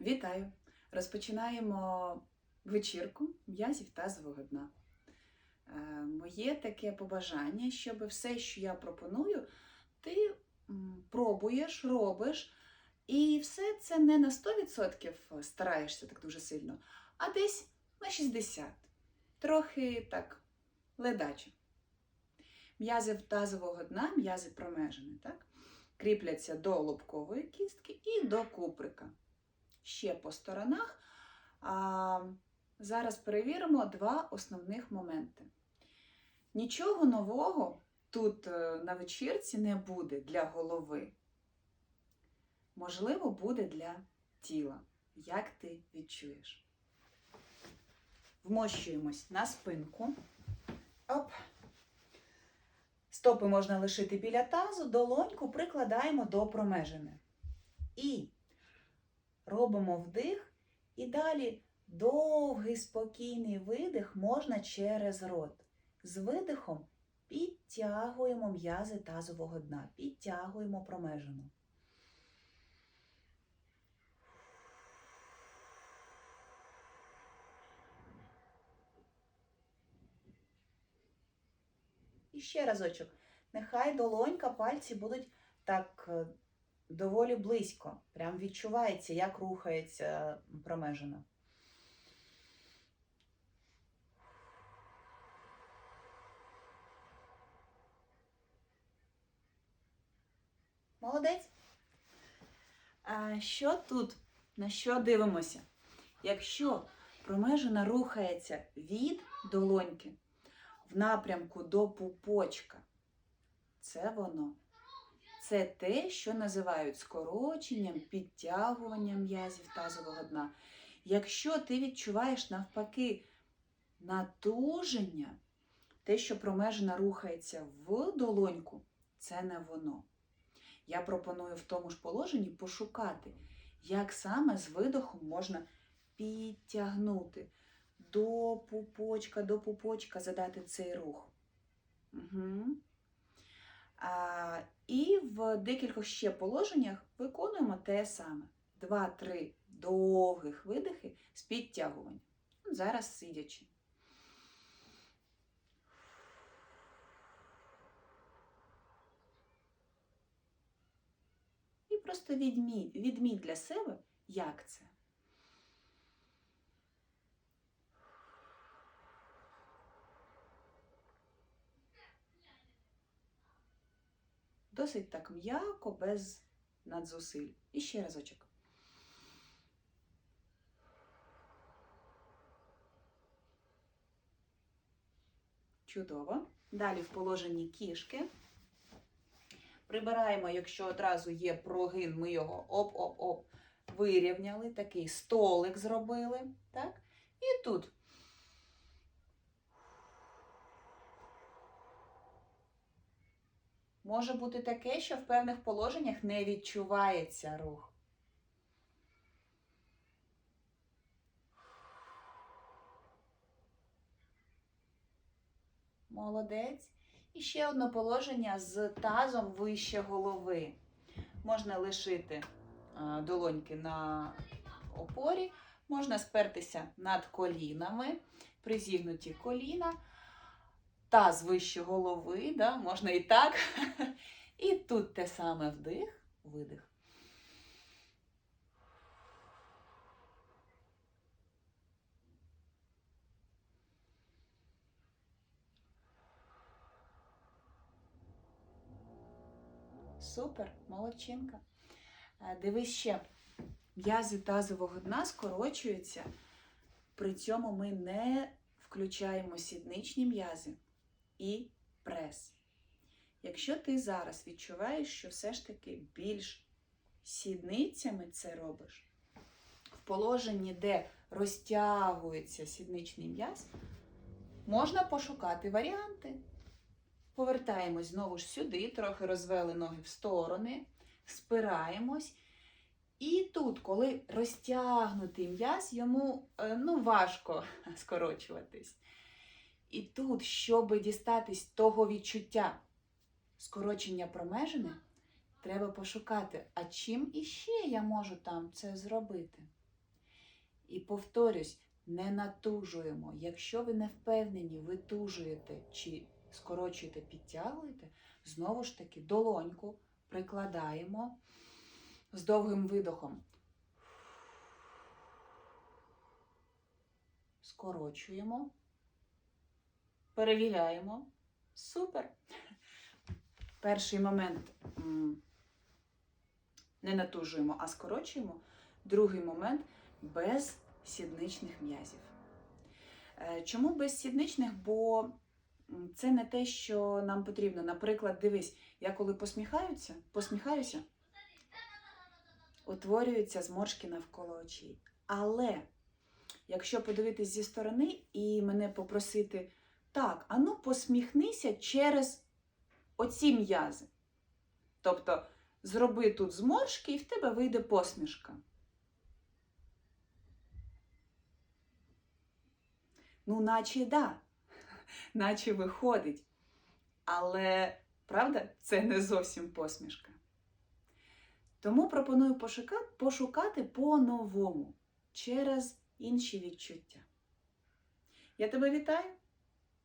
Вітаю! Розпочинаємо вечірку м'язів тазового дна. Е, Моє таке побажання, щоб все, що я пропоную, ти пробуєш, робиш, і все це не на 100% стараєшся так дуже сильно, а десь на 60%. Трохи так ледаче. М'язи тазового дна, м'язи промежини, так? кріпляться до лобкової кістки і до куприка ще по сторонах. А, зараз перевіримо два основних моменти. Нічого нового тут е, на вечірці не буде для голови. Можливо, буде для тіла. Як ти відчуєш? Вмощуємось на спинку. Оп. Стопи можна лишити біля тазу, долоньку прикладаємо до промежини. І робимо вдих, і далі довгий спокійний видих можна через рот. З видихом підтягуємо м'язи тазового дна, підтягуємо промежину. І ще разочок. Нехай долонька, пальці будуть так е, доволі близько. Прям відчувається, як рухається промежина. Молодець. А що тут? На що дивимося? Якщо промежина рухається від долоньки в напрямку до пупочка, це воно. Це те, що називають скороченням, підтягуванням м'язів тазового дна. Якщо ти відчуваєш навпаки натуження, те, що промежина рухається в долоньку, це не воно. Я пропоную в тому ж положенні пошукати, як саме з видохом можна підтягнути до пупочка, до пупочка задати цей рух. Угу. І в декількох ще положеннях виконуємо те саме. Два-три довгих видихи з підтягуванням. Зараз сидячи. І просто відміть, відміть для себе, як це. Досить так м'яко, без надзусиль. І ще разочок. Чудово. Далі в положенні кішки. Прибираємо, якщо одразу є прогин, ми його оп-оп-оп вирівняли, такий столик зробили. Так? І тут Може бути таке, що в певних положеннях не відчувається рух. Молодець. І ще одне положення з тазом вище голови. Можна лишити долоньки на опорі, можна спертися над колінами, призігнуті коліна таз вище голови, да? можна і так. І тут те саме вдих, видих. Супер, молодчинка. Е, Дивись ще, м'язи тазового дна скорочуються, при цьому ми не включаємо сідничні м'язи і прес. Якщо ти зараз відчуваєш, що все ж таки більш сідницями це робиш, в положенні, де розтягується сідничний м'яз, можна пошукати варіанти. Повертаємось знову ж сюди, трохи розвели ноги в сторони, спираємось. І тут, коли розтягнутий м'яз, йому е, ну, важко скорочуватись. І тут, щоб дістатись того відчуття скорочення промежини, треба пошукати, а чим іще я можу там це зробити. І повторюсь, не натужуємо. Якщо ви не впевнені, ви тужуєте чи скорочуєте, підтягуєте, знову ж таки долоньку прикладаємо з довгим видохом. Скорочуємо, перевіряємо. Супер. Перший момент не натужуємо, а скорочуємо. Другий момент без сідничних м'язів. Е, Чому без сідничних? Бо це не те, що нам потрібно. Наприклад, дивись, я коли посміхаюся, посміхаюся, утворюються зморшки навколо очей. Але якщо подивитись зі сторони і мене попросити, так, ану посміхнися через оці м'язи. Тобто зроби тут зморшки і в тебе вийде посмішка. Ну, наче да, наче виходить. Але правда, це не зовсім посмішка. Тому пропоную пошукати, пошукати по-новому через інші відчуття. Я тебе вітаю.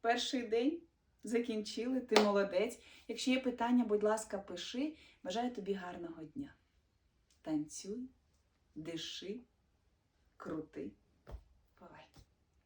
Перший день закінчили, ти молодець. Якщо є питання, будь ласка, пиши. Бажаю тобі гарного дня. Танцюй, диши, крути.